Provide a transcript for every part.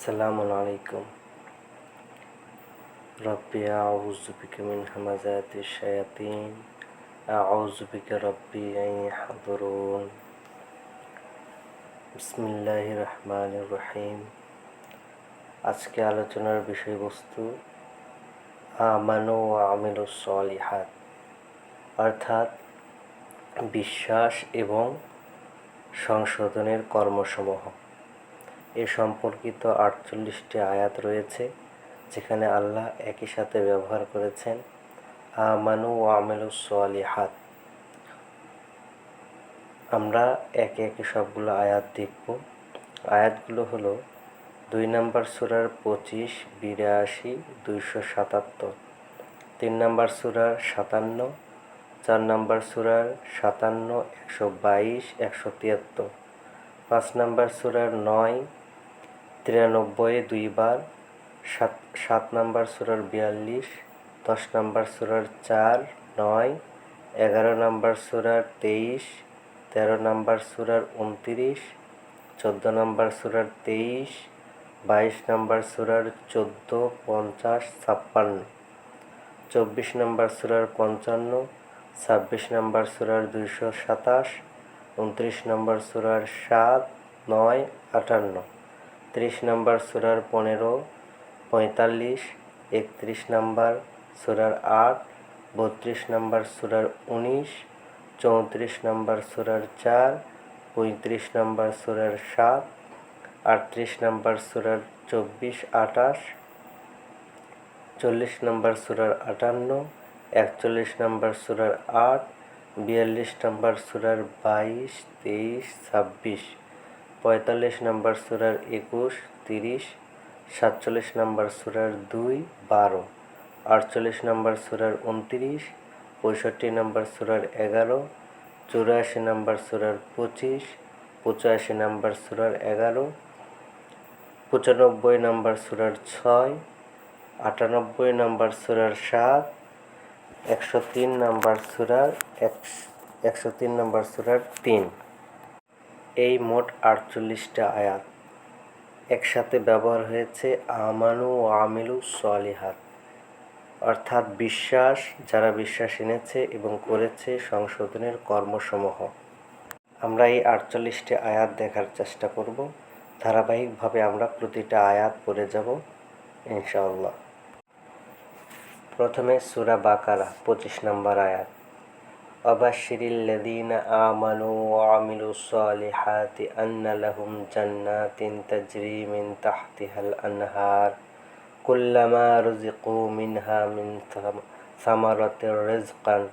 আসসালামু আলাইকুম রব্বি আউযু বিকা মিন হামাযাতি শায়াতিন আউযু বিকা রব্বি আন ইয়াহদুরুন বিসমিল্লাহির রহমানির রহিম আজকে আলোচনার বিষয়বস্তু আমানু ওয়া আমিলুস সলিহাত। অর্থাৎ বিশ্বাস এবং সংশোধনের কর্মসমূহ। এ সম্পর্কিত আটচল্লিশটি আয়াত রয়েছে, যেখানে আল্লাহ একই সাথে ব্যবহার করেছেন, আমানু ও আমেলু সোয়ালিহাত আমরা একে একে সবগুলো আয়াত দেখব। আয়াতগুলো হলো দুই নম্বর সুরার পঁচিশ, বিরাশি, দুইশো সাতাত্তর, তিন নম্বর সুরার সাতান্ন, চার নম্বর সুরার সাতান্ন, একশো বাইশ, একশো তিয়াত্তর, পাঁচ নম্বর সুরার নয় তিরানব্বই দুইবার, সাত সাত নম্বর সুরার বিয়াল্লিশ, দশ নম্বর সুরার চার, নয়, এগারো নম্বর সুরার তেইশ, তেরো নম্বর সুরার উনতিরিশ, চোদ্দ নম্বর সুরার তেইশ, বাইশ নম্বর সুরার চোদ্দ, পঞ্চাশ, ছাপ্পান্ন, চব্বিশ নম্বর সুরার পঞ্চান্ন, ছাব্বিশ নম্বর সুরার দুইশো সাতাশ, উনত্রিশ নম্বর সুরার সাত, নয়, আটান্ন। ত্রিশ নম্বর সুরার পনেরো, পঁয়তাল্লিশ, একত্রিশ নম্বর সুরার আট, বত্রিশ নম্বর সুরার উনিশ, চৌত্রিশ নম্বর সুরার চার, পঁয়ত্রিশ নম্বর সুরার সাত, আটত্রিশ নম্বর সুরার চব্বিশ আটাশ চল্লিশ নম্বর সুরার আটান্ন, একচল্লিশ নম্বর সুরার আট, বিয়াল্লিশ নম্বর সুরার বাইশ, তেইশ, ছাব্বিশ। পঁয়তাল্লিশ নম্বর সুরার একুশ তিরিশ সাতচল্লিশ নম্বর সুরার দুই বারো আটচল্লিশ নম্বর সুরার উনতিরিশ পঁয়ষট্টি নম্বর সুরার এগারো চুরাশি নম্বর সুরার পঁচিশ পঁচাশি নম্বর সুরার এগারো পঁচানব্বই নম্বর সুরার ছয় আটানব্বই নম্বর সুরার সাত একশো তিন নম্বর সুরার একশো তিন নম্বর সুরার তিন মোট আটচল্লিশটা আয়াত। একসাথে ব্যবহার হয়েছে আমানু ও আমিলু সলিহাত। অর্থাৎ বিশ্বাস, যারা বিশ্বাস এনেছে এবং করেছে সংশোধনের কর্মসমূহ। আমরা এই আটচল্লিশটি আয়াত দেখার চেষ্টা করব। ধারাবাহিকভাবে আমরা প্রতিটা আয়াত পড়ে যাব, ইনশাআল্লাহ। প্রথমে সুরা বাকারা, পঁচিশ নম্বর আয়াত। وبشر الذين آمنوا وعملوا الصالحات أن لهم جنات تجري من تحتها الأنهار كلما رزقوا منها من ثمرة رزقا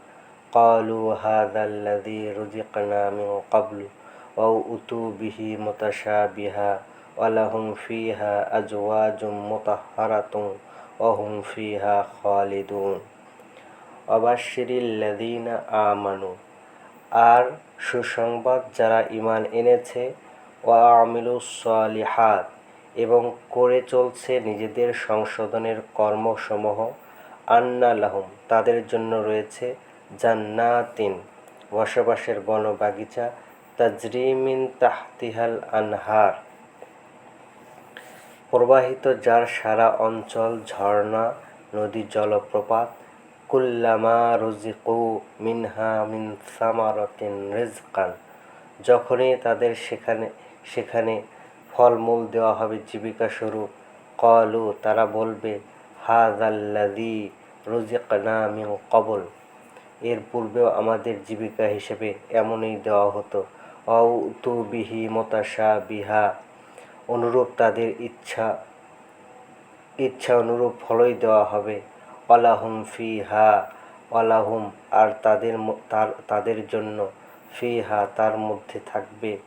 قالوا هذا الذي رزقنا من قبل أو أتوا به متشابها ولهم فيها أزواج مطهرة وهم فيها خالدون. অবাশিরিল্লাদিনা আমানু। আর সুসংবাদ যারা ইমান এনেছে ও আমিলু সালিহাত, এবং করে চলছে নিজেদের সংশোধনের কর্মসমূহ, আন্না লাহুম, তাদের জন্য রয়েছে জান্নাতিন বসবাসের বনবাগিচা, তাজরিমিন তাহতিহাল আনহার। প্রবাহিত যার সারা অঞ্চল ঝর্ণা, নদী জলপ্রপাত কুল্লামা রুজিকু মিনহা মিন সামারতিন রিজকান যখনই তাদের সেখানে সেখানে ফলমূল দেওয়া হবে, জীবিকা স্বরূপ কলু তারা বলবে হাজাল্লাদি রুজিকনা মিন কবল এর পূর্বেও আমাদের জীবিকা হিসেবে এমনই দেওয়া হতো অউ তু বিহি মতাশা বিহা অনুরূপ তাদের ইচ্ছা ইচ্ছা অনুরূপ ফলই দেওয়া হবে। অলাহুম ফি হা অলাহুম আর তাদের তার, তাদের জন্য ফি হা তার মধ্যে থাকবে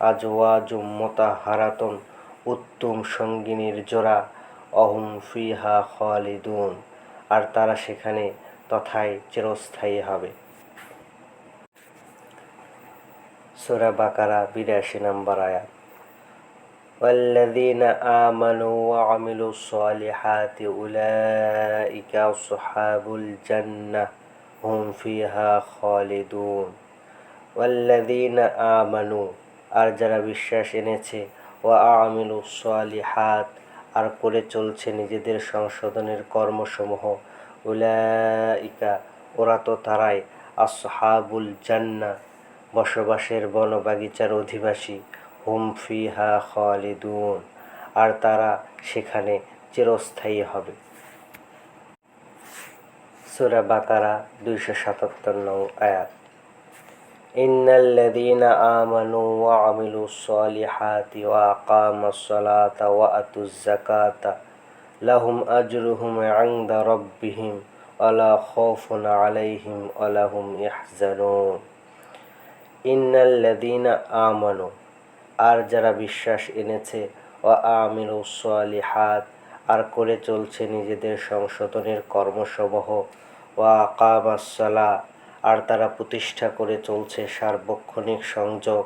আজওয়াজুম মতা হারাতন উত্তম সঙ্গিনীর জোড়া অহুম ফি হা খালিদুন, আর তারা সেখানে তথায় চিরস্থায়ী হবে। সোরা বাকারা বিরাশি নম্বর আয়াত। والذين آمنوا وعملوا الصالحات أولئك أصحاب الجنة هم فيها خالدون والذين آمنوا আর যারা বিশ্বাস এনেছে ও আমিলু সালিহাত আর করে চলছে নিজেদের সংশোধনের কর্মসমূহ উলাইকা ওরা তো তারাই আসহাবুল জান্না বসবাসের বনবাগিচার অধিবাসী হুম ফিহা খালিদুন আর তারা সেখানে চিরস্থায়ী হবে সুরা বাকারা দুইশো সাতাত্তর নং আয়াত إن الذين آمنوا وعملوا الصالحات وأقاموا الصلاة وأتوا الزكاة لهم أجرهم عند ربهم ولا خوف عليهم ولا هم يحزنون إن الذين آمنوا আর যারা বিশ্বাস এনেছে ও আমিলু সালিহাত, আর করে চলছে নিজেদের সংশোধনের কর্মসমূহ। ও আকামাসালা আর তারা প্রতিষ্ঠা করে চলছে সার্বক্ষণিক সংযোগ।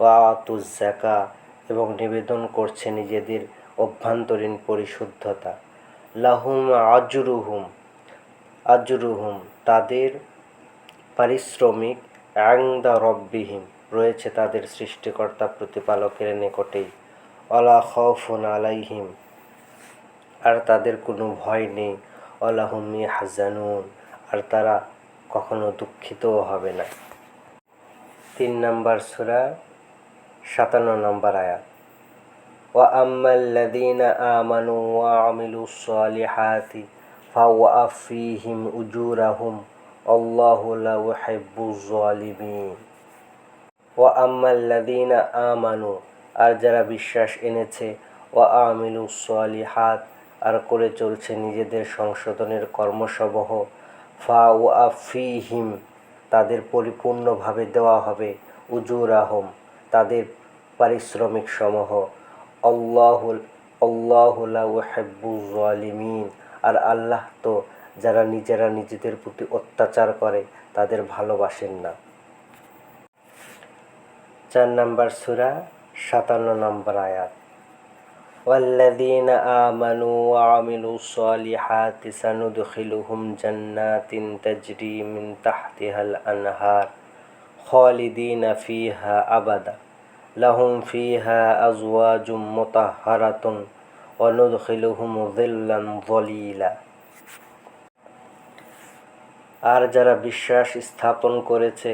ও আতুজাকা এবং নিবেদন করছে নিজেদের অভ্যন্তরীণ পরিশুদ্ধতা। লাহুম আজরুহুম আজরুহুম, তাদের পারিশ্রমিক অ্যাংদা রব্বিহীম। রয়েছে তাদের সৃষ্টিকর্তা প্রতিপালকের নিকটেই অলা খফুন আলাইহিম আর তাদের কোনো ভয় নেই অলাহুমি হাজানুন আর তারা কখনো দুঃখিতও হবে না তিন নম্বর সুরা সাতান্ন নম্বর আয়াত وأما الذين آمنوا وعملوا الصالحات فوأفيهم أجورهم والله لا يحب الظالمين ও আম্মাল্লাদিনা আমানু, আর যারা বিশ্বাস এনেছে ও আমিলু হাত আর করে চলছে নিজেদের সংশোধনের কর্মসমূহ ফা ও আফিহিম তাদের পরিপূর্ণভাবে দেওয়া হবে উজুর আহম তাদের পারিশ্রমিক সমূহ। অল্লাহুল অল্লাহুল্লাহিমিন আর আল্লাহ তো যারা নিজেরা নিজেদের প্রতি অত্যাচার করে, তাদের ভালোবাসেন না। চার নম্বর সুরা সাতান্ন নম্বর আয়াত والذين آمنوا وعملوا الصالحات سندخلهم جنات تجري من تحتها الأنهار خالدين فيها أبدا لهم فيها أزواج مطهرة وندخلهم ظلا ظليلا আর যারা বিশ্বাস স্থাপন করেছে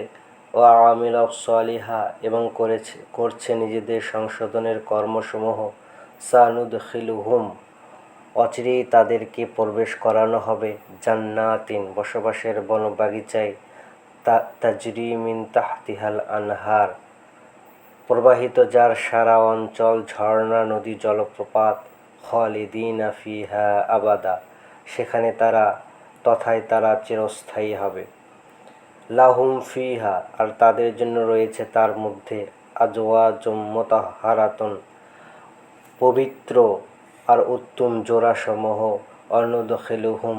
ও আমিল সলিহা এবং করেছে, করছে নিজেদের সংশোধনের কর্মসমূহ। সানুদ খিলুহুম অচিরেই তাদেরকে প্রবেশ করানো হবে জান্নাতিন বসবাসের বনবাগিচায়। তা, তাজরি মিন তাহতিহাল আনহার, প্রবাহিত যার সারা অঞ্চল ঝর্ণা নদী জলপ্রপাত, খালিদিনা ফিহা আবাদা। সেখানে তারা, তথায় তারা চিরস্থায়ী হবে। লাহুম ফিহা, আর তাদের জন্য রয়েছে তার মধ্যে আজওয়া জম্মতাহারাতন পবিত্র আর উত্তম জোড়াসমূহ। অন্নদখিলুহুম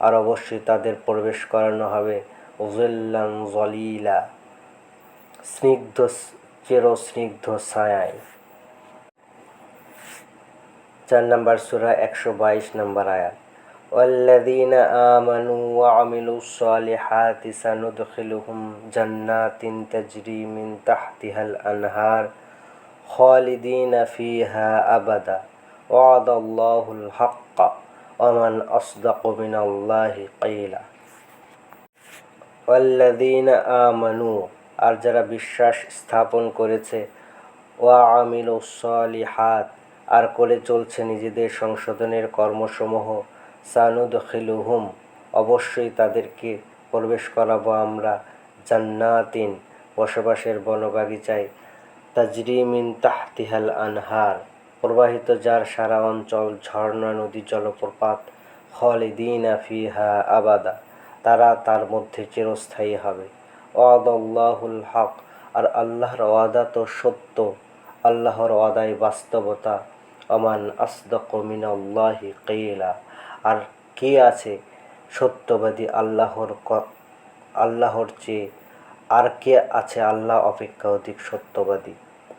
আর অবশ্যই তাদের প্রবেশ করানো হবে উজল্লান জলিলা স্নিগ্ধ চিরস্নিগ্ধ ছায়ায়। চার নম্বর সুরা একশো বাইশ নম্বর আয়াত। والذين آمنوا وعملوا الصالحات سندخلهم جنات تجري من تحتها الأنهار خالدين فيها أبدا وعد الله الحق ومن أصدق من الله قيلا والذين آمنوا আর যারা বিশ্বাস স্থাপন করেছে ওয়া আমিল সলিহাত আর করে চলছে নিজেদের সংশোধনের কর্মসমূহ সানুদ খিলুহুম অবশ্যই তাদেরকে প্রবেশ করাবো আমরা জান্নাতিন বসবাসের বনবাগিচায়। তাজরিমিন তাহতিহাল আনহার, প্রবাহিত যার সারা অঞ্চল ঝর্ণা নদী জলপ্রপাত খালিদিনা ফিহা আবাদা, তারা তার মধ্যে চিরস্থায়ী হবে। ওয়াদাল্লাহুল হক, আর আল্লাহর ওয়াদা তো সত্য। আল্লাহর ওয়াদাই বাস্তবতা অমান আসদক মিনাল্লাহি কেলা। আর কে আছে সত্যবাদী আল্লাহর আল্লাহর চেয়ে আর কে আছে আল্লাহ অপেক্ষা অধিক সত্যবাদী?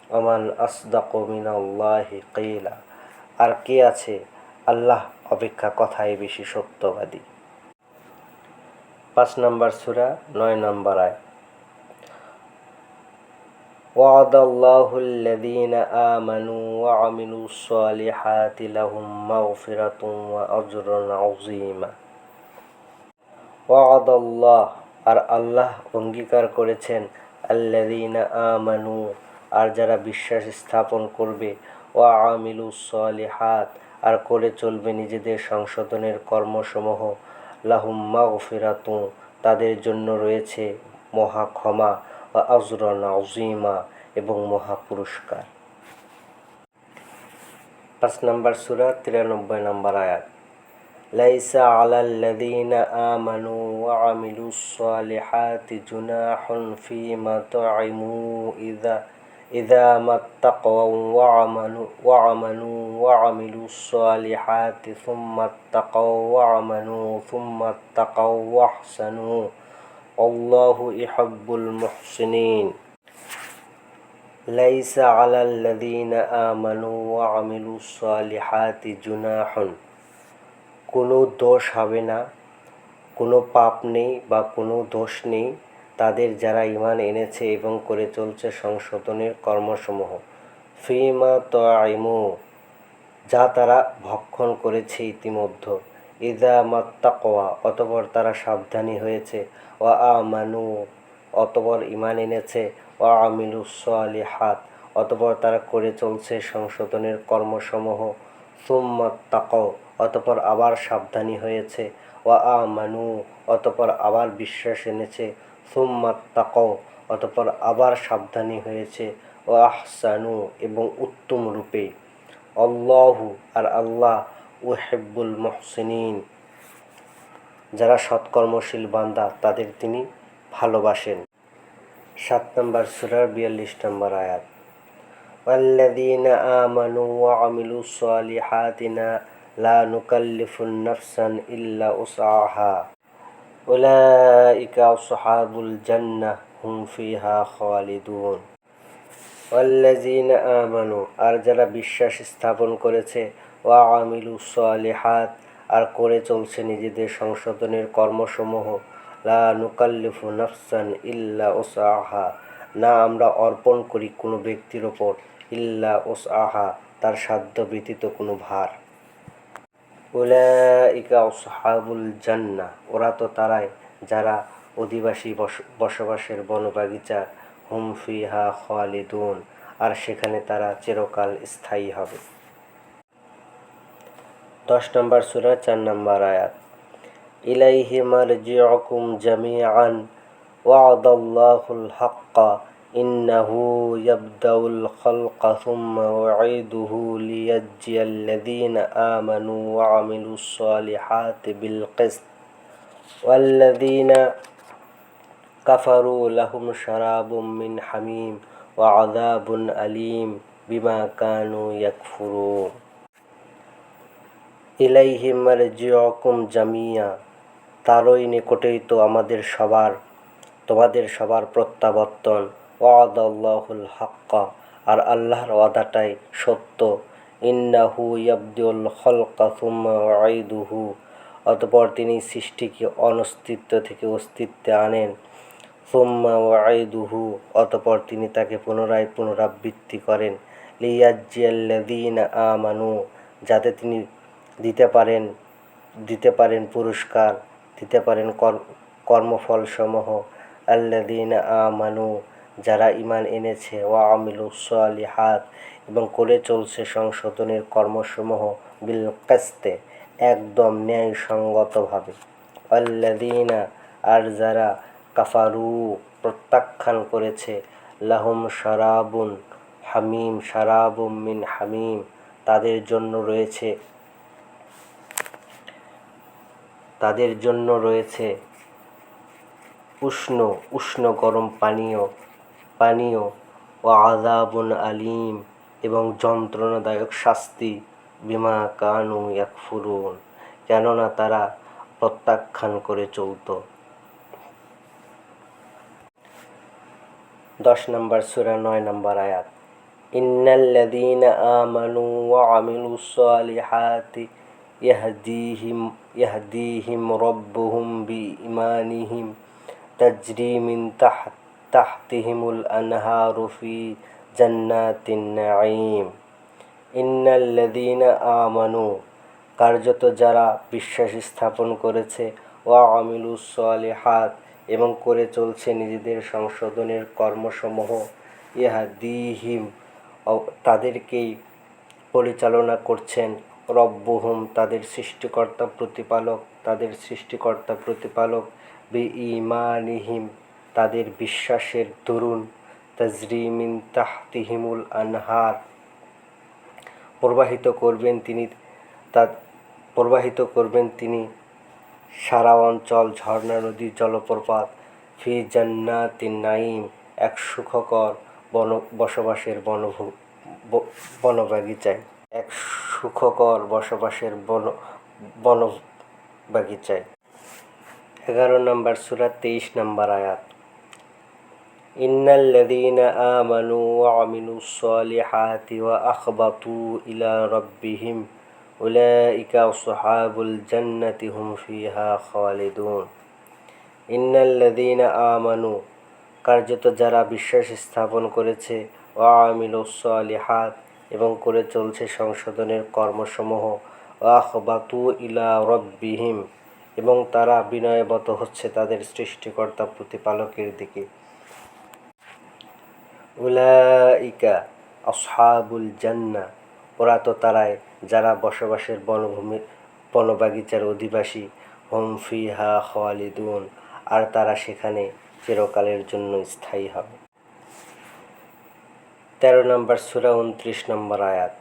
অমান আসদাক মিনাল্লাহি কেলা। আর কে আছে আল্লাহ অপেক্ষা কথাই বেশি সত্যবাদী? পাঁচ নম্বর সুরা, নয় নম্বর আয়। وعد الله الذين آمنوا وعملوا الصالحات لهم مغفرة وأجر عظيما وعد الله আর আল্লাহ অঙ্গীকার করেছেন আল্লাযীনা আমানু আর যারা বিশ্বাস স্থাপন করবে ও আমিলু সলিহাত আর করে চলবে নিজেদের সংশোধনের কর্মসমূহ লাহুম মাগফিরাতু তাদের জন্য রয়েছে মহা ক্ষমা ও আজরন আজিমা এবং মহা পুরস্কার পাঁচ নম্বর সুরা তিরানব্বই নম্বর আয়াত ليس على الذين آمنوا وعملوا الصالحات جناح فيما طعموا إذا إذا ما اتقوا وعملوا وعملوا وعملوا الصالحات ثم اتقوا وعملوا ثم اتقوا واحسنوا والله يحب المحسنين ليس على الذين آمنوا وعملوا الصالحات جناح কোনো দোষ হবে না কোনো পাপ নেই বা কোনো দোষ নেই তাদের যারা ইমান এনেছে এবং করে চলছে সংশোধনের কর্মসমূহ ফিমা তাইমু যা তারা ভক্ষণ করেছে ইতিমধ্যে ইদা মাত্তাকোয়া অতপর তারা সাবধানী হয়েছে। ও আমানু, অতপর ইমান এনেছে। ও আমিলু হাত অতপর তারা করে চলছে সংশোধনের কর্মসমূহ। সুম্মাত তাকও, অতপর আবার সাবধানী হয়েছে। ও আমানু, অতপর আবার বিশ্বাস এনেছে। সুম্মাত তাকও, অতপর আবার সাবধানী হয়েছে। ও আহসানু, এবং উত্তম রূপে। অল্লাহু আর আল্লাহ ও হেব্বুল মহসিনিন যারা সৎকর্মশীল বান্দা তাদের তিনি ভালোবাসেন সাত নম্বর সুরার বিয়াল্লিশ নম্বর আয়াত والذين آمنوا وعملوا الصالحات لا نكلف نفسا إلا وسعها أولئك أصحاب الجنة هم فيها خالدون والذين آمنوا আর যারা বিশ্বাস স্থাপন করেছে ওয়া আমিলু সালিহাত, আর করে চলছে নিজেদের সংশোধনের কর্মসমূহ। লা নুকাল্লিফু নাফসান ইল্লা ওসাহা না আমরা অর্পণ করি কোনো ব্যক্তির ওপর ইল্লা ওসাহা তার সাধ্য ব্যতীত কোনো ভার। উলাইকা ওসহাবুল জান্না, ওরা তো তারাই, যারা অধিবাসী বসবাসের বনবাগিচা, হুম ফিহা খালিদুন, আর সেখানে তারা চিরকাল স্থায়ী হবে। দশ নম্বর সুরা, চার নম্বর আয়াত। ইলাইহি মারজিউকুম জামিআন, ওয়াদাল্লাহুল হাক্কা, ইন্নাহু ইয়াবদাউল খালকা সুম্মা ইউঈদুহু লিয়াজজিয়াল্লাযীনা আমানু ওয়া আমিলুস সালিহাতি বিল কিসত ওয়াল্লাযীনা কাফারু লাহুম শারাবুম মিন হামিম ওয়া আযাবুন আলীম বিমা কানু ইয়াকফুরুন। ইলাইহি মারজিউকুম জামিয়া, তারই নিকটেই তো আমাদের সবার, তোমাদের সবার প্রত্যাবর্তন। ওয়াদাল্লাহুল হাক্কা, আর আল্লাহর ওয়াদাটাই সত্য। ইন্নাহু ইয়াবদুল খলকা সুম্মা ওয়াইদুহু অতপর তিনি সৃষ্টিকে অনস্তিত্ব থেকে অস্তিত্বে আনেন। সুম্মা ওয়াইদুহু অতপর তিনি তাকে পুনরায় পুনরাবৃত্তি করেন। লিয়াজ্জিয়াল্লাযীন আমানু, যাতে তিনি দিতে পারেন দিতে পারেন পুরস্কার, দিতে পারেন কর্মফলসমূহ। আল্লাদিন আমানু, যারা ইমান এনেছে ও আমিলু হাত এবং করে চলছে সংশোধনের কর্মসমূহ বিল কাস্তে, একদম ন্যায়সঙ্গতভাবে। আল্লাদিনা আর যারা কাফারু, প্রত্যাখ্যান করেছে, লাহুম সারাবুন হামিম সারাবুম মিন হামিম, তাদের জন্য রয়েছে তাদের জন্য রয়েছে উষ্ণ উষ্ণ গরম পানীয় পানীয় ও আজাবুন আলিম এবং যন্ত্রণাদায়ক শাস্তি, বিমা কানু এক ফুরুন কেননা তারা প্রত্যাখ্যান করে চলত। দশ নম্বর সুরা, নয় নম্বর আয়াত। ইন্নাল্লাযীনা আমানু ওয়া আমিলুস সালিহাতি ইয়াহদিহিম ইয়াহদিহিম রব্বুহুম বিঈমানিহিম তাজরি মিন তাহত তাহতিহিমুল আনহারু ফি জান্নাতিন নাঈম ইন্নাল্লাযীনা আমানু কার্যত যারা বিশ্বাস স্থাপন করেছে ওয়া আমিলুস সালিহাত এবং করে চলছে নিজেদের সংশোধনের কর্মসমূহ, ইহাদিহিম অ- তাদেরকেই পরিচালনা করছেন রব্বুহুম, তাদের সৃষ্টিকর্তা প্রতিপালক, তাদের সৃষ্টিকর্তা প্রতিপালক বি ইমানিহিম তাদের বিশ্বাসের দরুন তাজরিমিন তাহতিহিমুল আনহার। প্রবাহিত করবেন তিনি তা, প্রবাহিত করবেন তিনি সারা অঞ্চল, ঝর্ণা নদী, জলপ্রপাত, ফি জান্নাতিন নাইম এক সুখকর বন, বসবাসের বনভূ বনবাগিচায়। এক সুখকর বসবাসের বন বন বাগিচায়। এগারো নম্বর সুরা, তেইশ নম্বর আয়াত। ইন্নাল্লাযীনা আমানু ওয়া আমিলুস সালিহাতি ওয়া আখবাতু ইলা রাব্বিহিম, উলাইকা আসহাবুল জান্নাতি হুম ফিহা খালিদুন। ইন্নাল্লাযীনা আমানু, কার্যত যারা বিশ্বাস স্থাপন করেছে, ওয়া আমিলুস সালিহাত এবং করে চলছে সংশোধনের কর্মসমূহ। ওয়া আখবাতু ইলা রব্বিহিম। এবং তারা বিনয়বত হচ্ছে তাদের সৃষ্টিকর্তা প্রতিপালকের দিকে। উলাইকা আসহাবুল জান্না। ওরা তো তারাই, যারা বসবাসের বনভূমি, বনবাগিচার অধিবাসী। হুম ফিহা খালিদুন। আর তারা সেখানে চিরকালের জন্য স্থায়ী হবে। তেরো নম্বর সুরা উনত্রিশ নম্বর আয়াত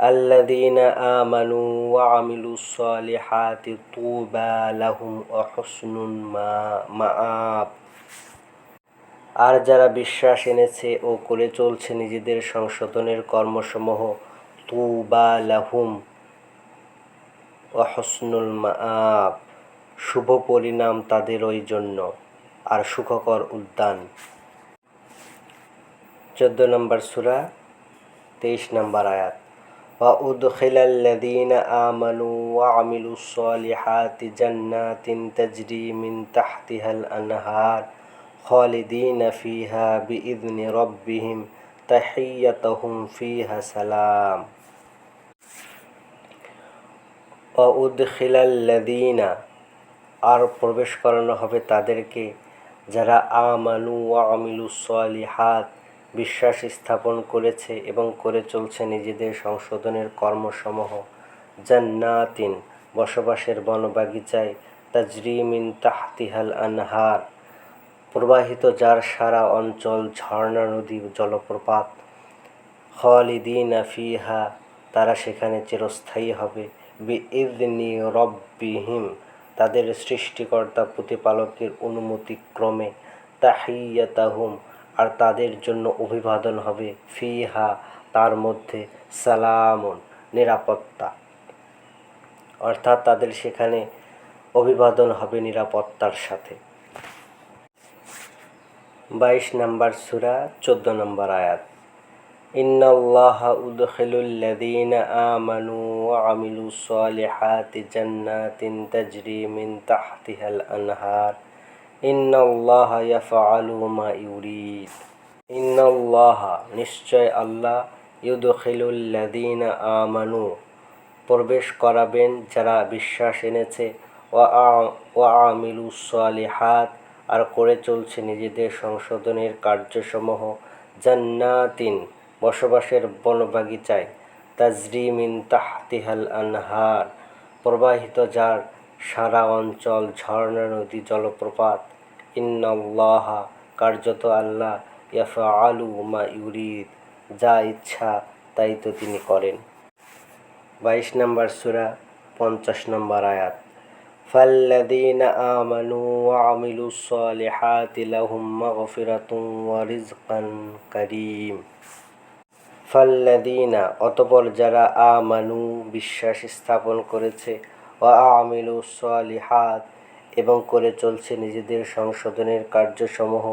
الذين آمنوا وعملوا الصالحات طوبى لهم وحسن ما- مآب আর যারা বিশ্বাস এনেছে ও করে চলছে নিজেদের সংশোধনের কর্মসমূহ তুবা লাহুম ও হসনুল মাআব শুভ পরিণাম তাদের ওই জন্য আর সুখকর উদ্যান চোদ্দ নম্বর সুরা তেইশ নম্বর আয়াত وأدخل الذين آمنوا وعملوا الصالحات جنات تجري من تحتها الأنهار خالدين فيها بإذن ربهم تحيتهم فيها سلام وأدخل الذين আর প্রবেশ করানো হবে তাদেরকে যারা আমানু ওয়া আমিলু সলিহাত বিশ্বাস স্থাপন করেছে এবং করে চলছে নিজেদের সংশোধনের কর্মসমূহ। জান্নাতিন বসবাসের বনবাগিচায় তাজরিমিন তাহতিহাল আনহার। প্রবাহিত যার সারা অঞ্চল ঝর্ণা নদী জলপ্রপাত। খালিদিনা ফিহা, তারা সেখানে চিরস্থায়ী হবে। বিইذনি রব্বিহিম, তাদের সৃষ্টিকর্তা প্রতিপালকের অনুমতি ক্রমে তাহিয়াতাহুম আর তাদের জন্য অভিবাদন হবে ফিহা, তার মধ্যে সালামন, নিরাপত্তা। অর্থাৎ তাদের সেখানে অভিবাদন হবে নিরাপত্তার সাথে। বাইশ নম্বর সুরা, চোদ্দ নম্বর আয়াত। ইন্নাল্লাহ উদখিলুল্লাযীন আমানু ওয়া আমিলুস সালিহাতি জান্নাতিন তাজরি মিন তাহতিহাল আনহার। নিশ্চয় আল্লাহ ইউদখিলুল্লাদিনা আমানু, প্রবেশ করাবেন যারা বিশ্বাস এনেছে, ওয়া আমিলু সালিহাত, আর করে চলছে নিজেদের সংশোধনের কার্যসমূহ জান্নাতিন বসবাসের বনবাগিচায় তাজরিমিন তাহতিহাল আনহার, প্রবাহিত যার সারা অঞ্চল ঝর্ণা নদী জলপ্রপাত। ইন্নাল্লাহা কার্যত আল্লাহ ইয়াফা আলু মা ইউরিদ যা ইচ্ছা তাই তো তিনি করেন বাইশ নম্বর সুরা পঞ্চাশ নম্বর আয়াত فالذين آمنوا وعملوا الصالحات لهم مغفرة ورزق كريم ফাল্লাদিনা অতপর যারা আমানু বিশ্বাস স্থাপন করেছে ও আমিলু সালিহাত এবং করে চলছে নিজেদের সংশোধনের কার্যসমূহ।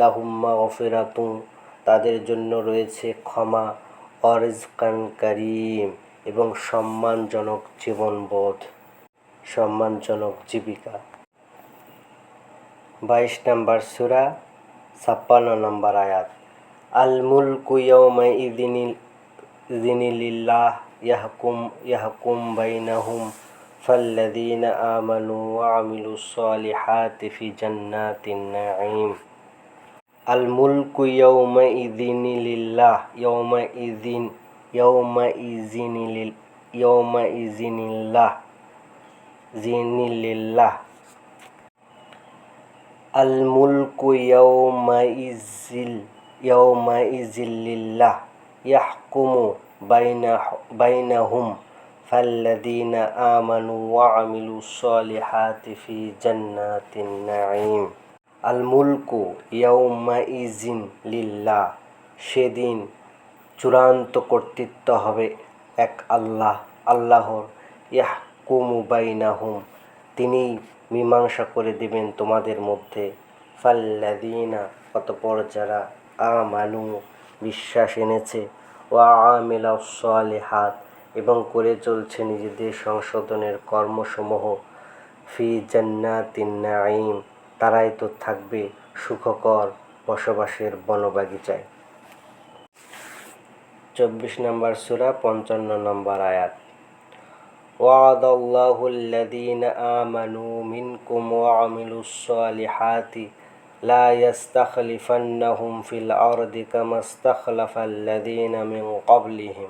লাহুম্মা গফিরাতুম তাদের জন্য রয়েছে ক্ষমা, অরিজকান কারিম এবং সম্মানজনক জীবনবোধ, সম্মানজনক জীবিকা। বাইশ নম্বর সুরা, ছাপ্পান্ন নম্বর আয়াত। আল মুলকু ইয়াউমা ইদিনিল ইদিনিল্লাহ ইয়াহকুম ইয়াহকুম বাইনাহুম فالذين آمنوا وعملوا الصالحات في جنات النعيم. الملك يومئذ لله يومئذ يومئذ يومئذ الله زين لله. الملك يومئذ يومئذ لله يحكم بين بينهم. فالذين آمنوا وعملوا الصالحات في جنات النعيم الملك يومئذ لله সেদিন চূড়ান্ত কর্তৃত্ব হবে এক আল্লাহ আল্লাহর ইয়াহকুমু বাইনাহুম তিনি মীমাংসা করে দিবেন তোমাদের মধ্যে ফাল্লাদিনা অতপর যারা আমানু বিশ্বাস এনেছে ও আমিলা হাত এবং করে চলছে নিজেদের সংশোধনের কর্মসমূহ ফি জান্নাতিন নাঈম তারাই তো থাকবে সুখকর বসবাসের বনবাগিচায় চব্বিশ নম্বর সুরা পঞ্চান্ন নম্বর আয়াত وعد الله الذين آمنوا منكم وعملوا الصالحات لا يستخلفنهم في الأرض كما استخلف الذين من قبلهم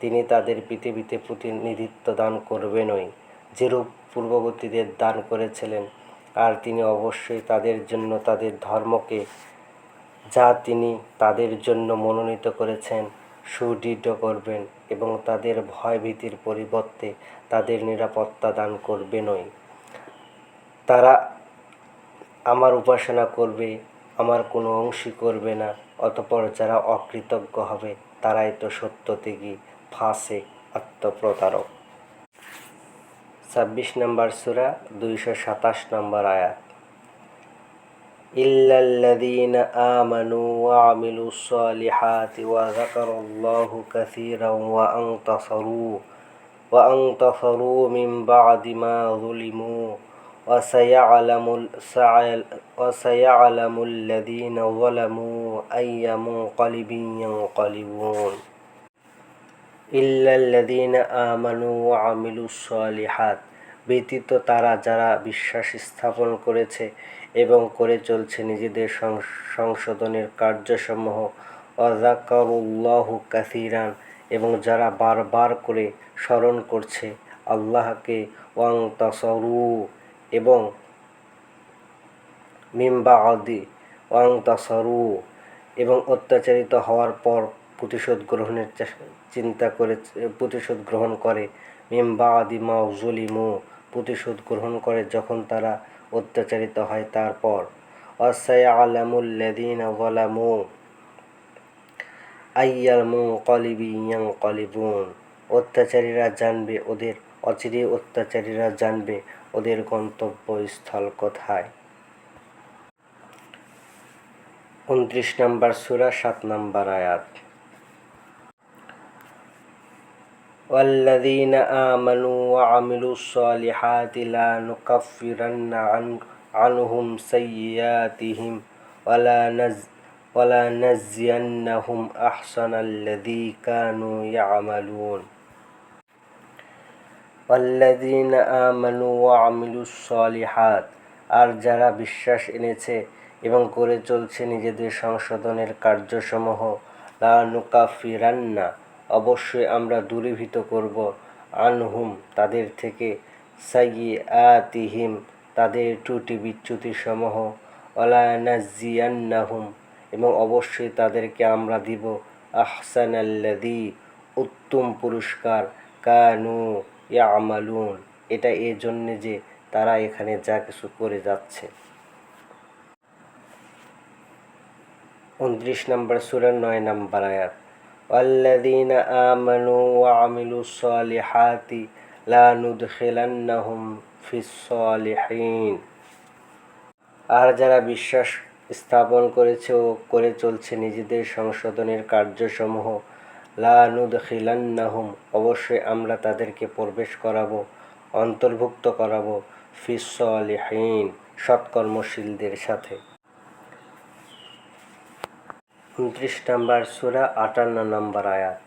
তিনি তাদের পৃথিবীতে প্রতিনিধিত্ব দান করবেনই, যেরূপ পূর্ববর্তীদের দান করেছিলেন। আর তিনি অবশ্যই তাদের জন্য তাদের ধর্মকে, যা তিনি তাদের জন্য মনোনীত করেছেন, সুদৃঢ় করবেন এবং তাদের ভয়ভীতির পরিবর্তে তাদের নিরাপত্তা দান করবেনই। তারা আমার উপাসনা করবে, আমার কোনো অংশী করবে না, অতপর যারা অকৃতজ্ঞ হবে, তারাই তো সত্য থেকে ফাঁসে আত্মপ্রতারক ছাব্বিশ নম্বর সুরা দুইশো সাতাশ নম্বর আয়াত إلا الذين آمنوا وعملوا الصالحات وذكروا الله كثيرا وأنتصروا وأنتصروا من بعد ما ظلموا وسيعلم وسيعلم الذين ظلموا أي منقلب ينقلبون ইল্লাল্লাদিন আমানু আমিলুসলিহাত ব্যতীত তারা যারা বিশ্বাস স্থাপন করেছে এবং করে চলছে নিজেদের সংশোধনের কার্যসমূহ অজাকারুল্লাহ কাসিরান, এবং যারা বারবার করে স্মরণ করছে আল্লাহকে ওয়াং তাসরু এবং মিম্বা আদি ওয়াং তাসরু এবং অত্যাচারিত হওয়ার পর প্রতিশোধ গ্রহণের চিন্তা করে প্রতিশোধ গ্রহণ করে। মিম্বা আদি মাউজুলিমু প্রতিশোধ গ্রহণ করে যখন তারা অত্যাচারিত হয় তারপর। অসায়া আলামুল্লাদিন গলামু আইয়াল মু কলিবি ইয়াং কলিবুন। অত্যাচারীরা জানবে ওদের অচিরে অত্যাচারীরা জানবে ওদের গন্তব্যস্থল কোথায়। উনত্রিশ নম্বর সুরা, সাত নম্বর আয়াত। والذين آمنوا وعملوا الصالحات لا نكفرن عن عنهم سيئاتهم ولا نز ولا نزينهم أحسن الذي كانوا يعملون والذين آمنوا وعملوا الصالحات আর যারা বিশ্বাস এনেছে এবং করে চলছে নিজেদের সংশোধনের কার্যসমূহ লা নুকাফিরান্না অবশ্যই আমরা দূরীভূত করব। আনহুম, তাদের থেকে সাইয়ি আতিহিম তাদের ত্রুটি বিচ্যুতিসমূহ। অলানাজিয়ান্নাহুম এবং অবশ্যই তাদেরকে আমরা দিব। আহসান আল্লাদি উত্তম পুরস্কার। কানু ইয়া আমালুন এটা এ জন্যে যে তারা এখানে যা কিছু করে যাচ্ছে। উনত্রিশ নম্বর সুরার নয় নম্বর আয়াত। والذين آمنوا وعملوا الصالحات لا ندخلنهم في الصالحين আর যারা বিশ্বাস স্থাপন করেছে ও করে চলছে নিজেদের সংশোধনের কার্যসমূহ লা নুদখিলান্নাহুম অবশ্যই আমরা তাদেরকে প্রবেশ করাবো অন্তর্ভুক্ত করাবো ফিসলিহীন সৎকর্মশীলদের সাথে উনত্রিশ নম্বর সুরা আটান্ন নম্বর আয়াত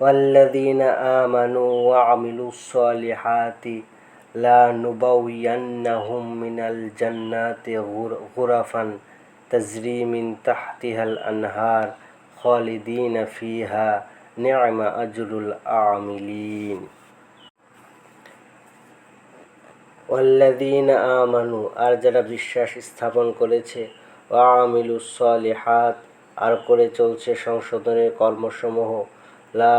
والذين آمنوا وعملوا الصالحات لا نبوينهم من الجنات غر- غرفا تجري من تحتها الأنهار خالدين فيها نعم أجر العاملين ওয়াল্লাযীনা আমানু আর যারা বিশ্বাস স্থাপন করেছে ওয়া আর করে চলছে সংশোধনের কর্মসমূহ। লা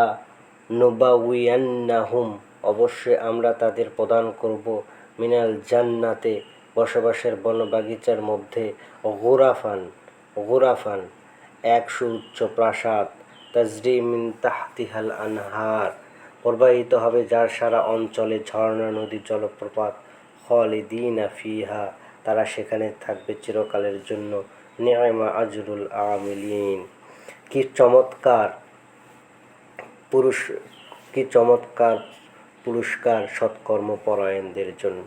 নুবাউয়ান্নাহুম অবশ্যই আমরা তাদের প্রদান করব মিনাল জান্নাতে, বসবাসের বনবাগিচার মধ্যে। গুরাফান গুরাফান, এক সুউচ্চ প্রাসাদ, তাজরি মিন তাহতিহাল আনহার, প্রবাহিত হবে যার সারা অঞ্চলে ঝর্ণা নদী জলপ্রপাত খালিদিনা ফিহা। তারা সেখানে থাকবে চিরকালের জন্য নিয়মা আজরুল আমিলিন কি চমৎকার পুরুষ কি চমৎকার পুরস্কার সৎকর্মপরায়ণদের জন্য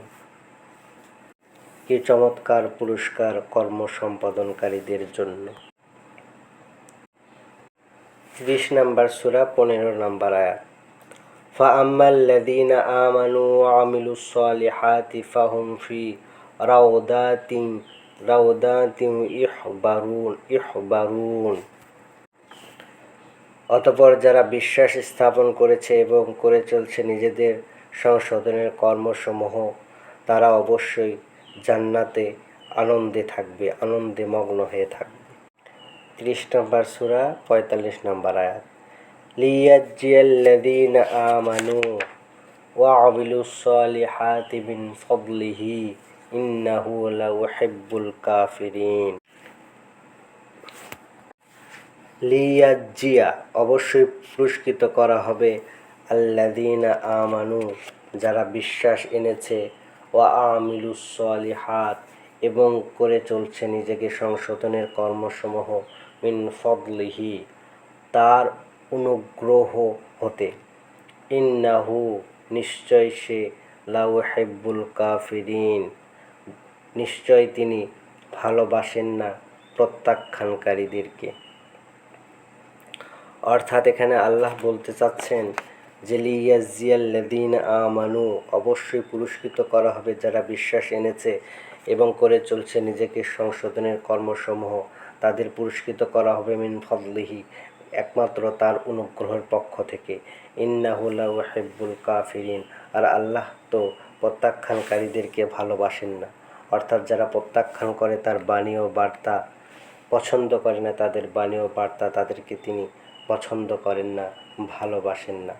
কি চমৎকার পুরস্কার কর্ম সম্পাদনকারীদের জন্য ত্রিশ নাম্বার সুরা পনেরো নাম্বার আয়াত فأما الذين آمنوا وعملوا الصالحات فهم في রাউদাতিন রাউদাতিন ইহবারুন ইহবারুন অতপর যারা বিশ্বাস স্থাপন করেছে এবং করে চলছে নিজেদের সংশোধনের কর্মসমূহ, তারা অবশ্যই জান্নাতে আনন্দে থাকবে, আনন্দে মগ্ন হয়ে থাকবে। ত্রিশ নম্বর সুরা, পঁয়তাল্লিশ নম্বর আয়াত। লিয়াজিয়াল্লাদিন আমানু ওয়া আমিলুস সালিহাতি বিন ফাদলিহি। ইন্নাহু লাউহিব্বুল কাফিরিন। লিয়াজ্জিয়া, অবশ্যই পুরস্কৃত করা হবে আল্লাদিনা আমানু, যারা বিশ্বাস এনেছে ও আমিলুসলিহাত এবং করে চলছে নিজেকে সংশোধনের কর্মসমূহ মিন ফদলিহি, তার অনুগ্রহ হতে। ইন্নাহু, নিশ্চয় সে লাউ হেব্বুল কাফিরিন। নিশ্চয় তিনি ভালোবাসেন না প্রত্যাখ্যানকারীদেরকে। অর্থাৎ এখানে আল্লাহ বলতে চাচ্ছেন যে লিয়াজিয়াল্লাদিন আমানু, অবশ্যই পুরস্কৃত করা হবে যারা বিশ্বাস এনেছে এবং করে চলছে নিজেকে সংশোধনের কর্মসমূহ। তাদের পুরস্কৃত করা হবে মিন ফদলিহি, একমাত্র তার অনুগ্রহের পক্ষ থেকে। ইন্নাহুল্লাহ হেব্বুল কাফিরিন, আর আল্লাহ তো প্রত্যাখ্যানকারীদেরকে ভালোবাসেন না। অর্থাৎ যারা প্রত্যাখ্যান করে তার বাণী ও বার্তা পছন্দ করে না তাদের বাণী ও বার্তা তাদেরকে তিনি পছন্দ করেন না ভালোবাসেন না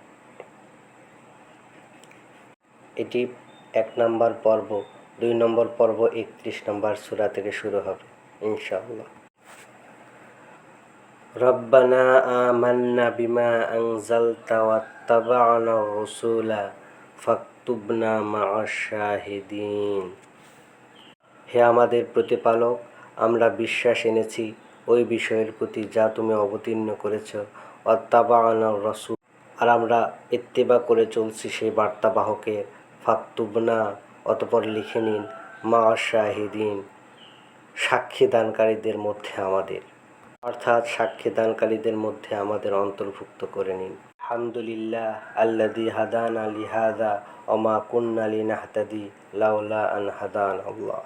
এটি এক নম্বর পর্ব দুই নম্বর পর্ব একত্রিশ নম্বর সূরা থেকে শুরু হবে ইনশাআল্লাহ ربنا آمنا بما أنزلت واتبعنا الرسول فاكتبنا مع الشاهدين হে আমাদের প্রতিপালক, আমরা বিশ্বাস এনেছি ওই বিষয়ের প্রতি যা তুমি অবতীর্ণ করেছ। অত্তাবানা রসুল। আর আমরা ইত্তেবা করে চলছি সেই বার্তাবাহকের ফাক্তুবনা, অতপর লিখে নিন মা শাহিদিন সাক্ষী দানকারীদের মধ্যে আমাদের। অর্থাৎ সাক্ষী দানকারীদের মধ্যে আমাদের অন্তর্ভুক্ত করে নিন। আলহামদুলিল্লাহ আল্লাদি হাদান আলী হাদা অমা কুন্নালি নাহতাদি লাউলা আন হাদান আল্লাহ।